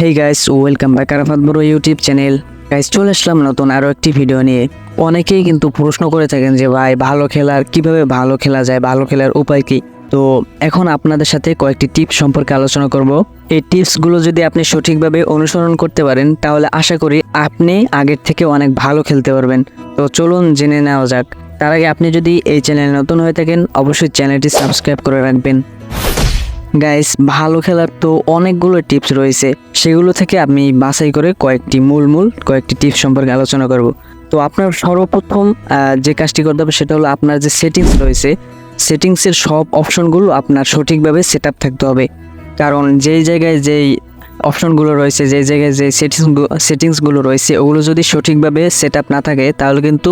Hey guys welcome back Arafat বড় YouTube channel guys চলে আসলাম নতুন আরও একটি ভিডিও নিয়ে। অনেকেই কিন্তু প্রশ্ন করে থাকেন যে, ভাই, ভালো খেলার, কীভাবে ভালো খেলা যায়? ভালো খেলার উপায় কি? তো এখন আপনাদের সাথে কয়েকটি টিপস সম্পর্কে আলোচনা করব। এই টিপসগুলো যদি আপনি সঠিকভাবে অনুসরণ করতে পারেন, তাহলে আশা করি আপনি আগের থেকে অনেক ভালো খেলতে পারবেন। তো চলুন জেনে নেওয়া যাক। তার আগে আপনি যদি এই চ্যানেলে নতুন হয়ে থাকেন, অবশ্যই চ্যানেলটি সাবস্ক্রাইব করে রাখবেন। গাইস ভালো খেলার তো অনেকগুলো টিপস রয়েছে। সেগুলো থেকে আমি বাছাই করে কয়েকটি মূল মূল, কয়েকটি টিপস সম্পর্কে আলোচনা করব। তো আপনার সর্বপ্রথম যে কাজটি করতে হবে সেটা হলো আপনার যে সেটিংস রয়েছে সেটিংসের সব অপশনগুলো আপনার সঠিকভাবে সেট থাকতে হবে। কারণ যেই জায়গায় যেই অপশনগুলো রয়েছে যে জায়গায় যে সেটিংস সেটিংসগুলো রয়েছে, ওগুলো যদি সঠিকভাবে সেট আপ না থাকে, তাহলে কিন্তু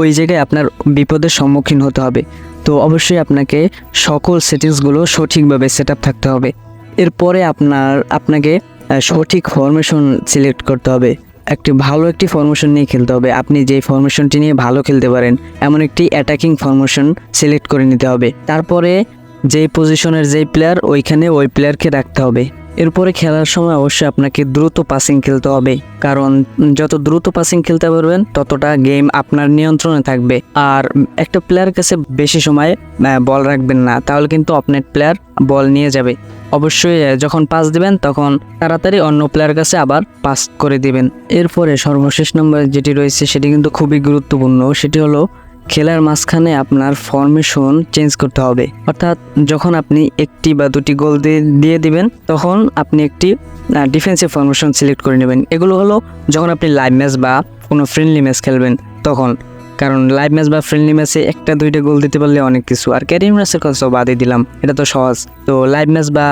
ওই জায়গায় আপনার বিপদের সম্মুখীন হতে হবে। তো অবশ্যই আপনাকে সকল সেটিংসগুলো সঠিকভাবে সেট আপ থাকতে হবে। এরপরে আপনার, আপনাকে সঠিক ফরমেশন সিলেক্ট করতে হবে। একটি ভালো একটি ফরমেশন নিয়ে খেলতে হবে। আপনি যেই ফরমেশনটি নিয়ে ভালো খেলতে পারেন, এমন একটি অ্যাটাকিং ফরমেশন সিলেক্ট করে নিতে হবে। তারপরে যেই পজিশনের যেই প্লেয়ার ওইখানে ওই প্লেয়ারকে রাখতে হবে। এরপরে খেলার সময় অবশ্যই আপনাকে দ্রুত পাসিং খেলতে হবে। কারণ যত দ্রুত পাসিং খেলতে পারবেন, ততটা গেম আপনার নিয়ন্ত্রণে থাকবে। আর একটা প্লেয়ার কাছে বেশি সময় বল রাখবেন না, তাহলে কিন্তু আপনার প্লেয়ার বল নিয়ে যাবে। অবশ্যই যখন পাস দিবেন, তখন তাড়াতাড়ি অন্য প্লেয়ার কাছে আবার পাস করে দিবেন। এরপরে সর্বশেষ নম্বর যেটি রয়েছে, সেটি কিন্তু খুবই গুরুত্বপূর্ণ, সেটি হলো খেলার মাঝখানে আপনার ফরমেশন চেঞ্জ করতে হবে। অর্থাৎ যখন আপনি একটি বা দুটি গোল দিয়ে দিবেন, তখন আপনি একটি ডিফেন্সিভ ফরমেশন সিলেক্ট করে নেবেন। এগুলো হলো যখন আপনি লাইভ ম্যাচ বা কোনো ফ্রেন্ডলি ম্যাচ খেলবেন তখন। কারণ লাইভ ম্যাচ বা ফ্রেন্ডলি ম্যাচে একটা, দুইটা গোল দিতে পারলে অনেক কিছু। আর ক্যারিয়ার ম্যাচের কথা বাদই দিলাম, এটা তো সহজ। তো লাইভ ম্যাচ বা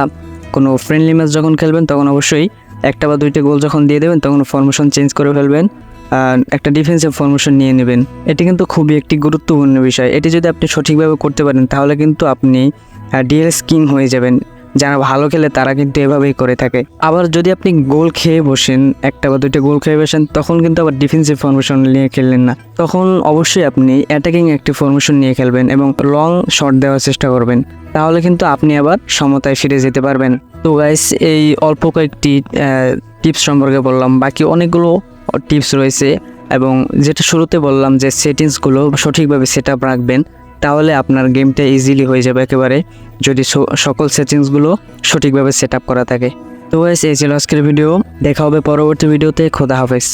কোনো ফ্রেন্ডলি ম্যাচ যখন খেলবেন, তখন অবশ্যই একটা বা দুইটা গোল যখন দিয়ে দেবেন, তখন ফর্মেশন চেঞ্জ করে ফেলবেন আর একটা ডিফেন্সিভ ফর্মেশন নিয়ে নেবেন। এটি কিন্তু খুবই একটি গুরুত্বপূর্ণ বিষয়। এটি যদি আপনি সঠিকভাবে করতে পারেন, তাহলে কিন্তু আপনি ডিএলএস কিং হয়ে যাবেন। যারা ভালো খেলে তারা কিন্তু এভাবেই করে থাকে। আবার যদি আপনি গোল খেয়ে বসেন, একটা বা দুইটা গোল খেয়ে বসেন, তখন কিন্তু আবার ডিফেন্সিভ ফরমেশন নিয়ে খেললেন না। তখন অবশ্যই আপনি অ্যাটাকিং একটি ফরমেশন নিয়ে খেলবেন এবং লং শট দেওয়ার চেষ্টা করবেন। তাহলে কিন্তু আপনি আবার সমতায় ফিরে যেতে পারবেন। তো গাইস এই অল্প কয়েকটি টিপস সম্পর্কে বললাম। বাকি অনেকগুলো টিপস রয়েছে এবং যেটা শুরুতে বললাম যে সেটিংসগুলো সঠিকভাবে সেট আপ রাখবেন। তাহলে আপনার গেমটা ইজিলি হয়ে যাবে একেবারে যদি সকল সেটিংসগুলো সঠিকভাবে সেট আপ করা থাকে। তো এই ছিল আজকের ভিডিও দেখা হবে পরবর্তী ভিডিওতে খোদা হাফেজ।